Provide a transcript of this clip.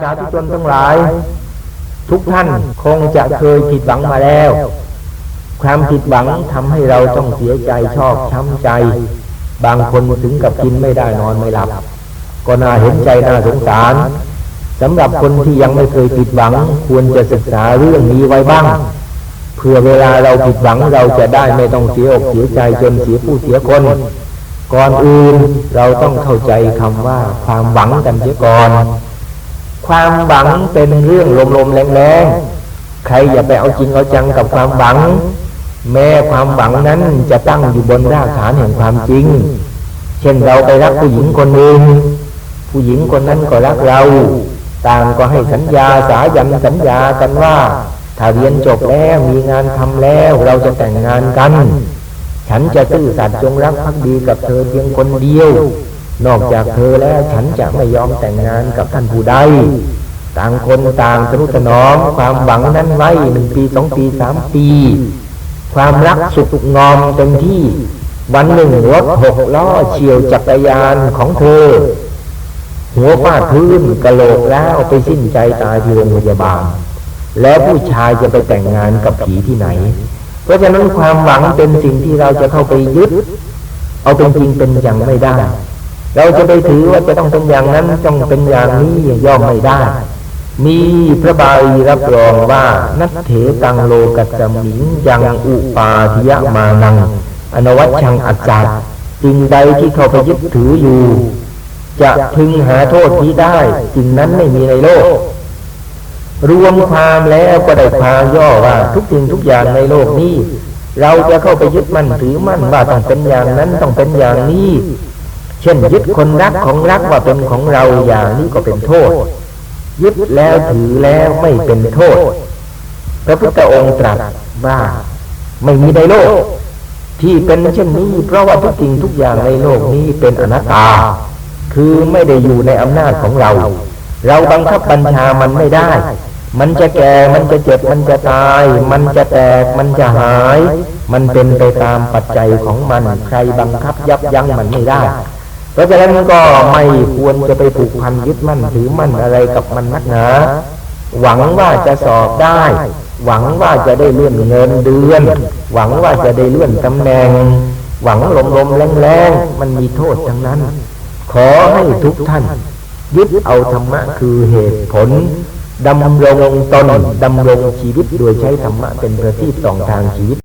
สาธุชนทั้งหลาย ทุกท่านคงจะเคยผิดหวังมาแล้ว ความผิดหวังทำให้เราต้องเสียใจชอบช้ำใจ บางคนถึงกับกินไม่ได้นอนไม่หลับ ก็น่าเห็นใจน่าสงสารสำหรับคนที่ยังไม่เคยผิดหวัง ควรจะศึกษาเรื่องนี้ไว้บ้างเพื่อเวลาเราผิดหวังเราจะได้ไม่ต้องเสียอกเสียใจจนเสียผู้เสียคน ก่อนอื่นเราต้องเข้าใจคำว่าความหวังกันเสียก่อน ความหวังเป็นเรื่องลมๆแรงๆ ใครอย่าไปเอาจริงเอาจังกับความหวัง แม้ความหวังนั้นจะตั้งอยู่บนรากฐานแห่งความจริง เช่นเราไปรักผู้หญิงคนหนึ่งผู้หญิงคนนั้นก็รักเรา ต่างก็ให้สัญญาสายันสัญญากันว่า ถ้าเรียนจบแล้วมีงานทำแล้วเราจะแต่งงานกัน ฉันจะซื่อสัตย์จงรักภักดีกับเธอเพียงคนเดียว นอกจากเธอแล้วฉันจะไม่ยอมแต่งงานกับท่านผู้ใดต่างคนต่างสนุถนอมความหวังนั้นไว้หนึ่งปีสองปีสามปี ความรักสุขงอมเต็มที่ วันหนึ่งรถหกล้อเฉียวจักรยานของเธอ หัวฟาดพื้นกระโหลกแล้วไปสิ้นใจตายที่โรงพยาบาล แล้วผู้ชายจะไปแต่งงานกับผีที่ไหน เพราะฉะนั้นความหวังเป็นสิ่งที่เราจะเข้าไปยึด เอาเป็นจริงเป็นอย่างไม่ได้ เราจะไปถือว่าจะต้องเป็นอย่างนั้นต้องเป็นอย่างนี้ย่อมไม่ได้ มีพระบาลีรับรองว่านัตเถตังโลกัสสมิงยังอุปาทิยมานัง อนวัชชังอัจจาสิ่งใดที่เขาไปยึดถืออยู่ จะพึงหาโทษที่ได้สิ่งนั้นไม่มีในโลก รวมความแล้วก็ได้ควาย่อว่าทุกสิ่งทุกอย่างในโลกนี้ เราจะเข้าไปยึดมั่นถือมั่นว่าต้องเป็นอย่างนั้นต้องเป็นอย่างนี้ ช่นยึดคนรักของรักว่าเป็นของเราอย่างนี้ก็เป็นโทษ ยึดแล้วถือแล้วไม่เป็นโทษ พระพุทธองค์ตรัสว่าไม่มีในโลก ที่เป็นเช่นนี้ เพราะว่าทุกสิ่งทุกอย่างในโลกนี้เป็นอนัตตา คือไม่ได้อยู่ในอำนาจของเรา เราบังคับบัญชามันไม่ได้ มันจะแก่ มันจะเจ็บ มันจะตาย มันจะแตก มันจะหาย มันเป็นไปตามปัจจัยของมัน ใครบังคับยับยั้งมันไม่ได้ เพราะฉะนั้นก็ไม่ควรจะไปผูกพันยึดมั่นถือมั่นอะไรกับมันนักหนาหวังว่าจะสอบได้ หวังว่าจะได้เลื่อนเงินเดือน หวังว่าจะได้เลื่อนตำแหน่ง หวังลมลมแรงแรงๆมันมีโทษทั้งนั้น ขอให้ทุกท่าน ยึดเอาธรรมะคือเหตุผลดำรงตนดำรงชีวิตโดยใช้ธรรมะเป็นประทีปสองทางชีวิต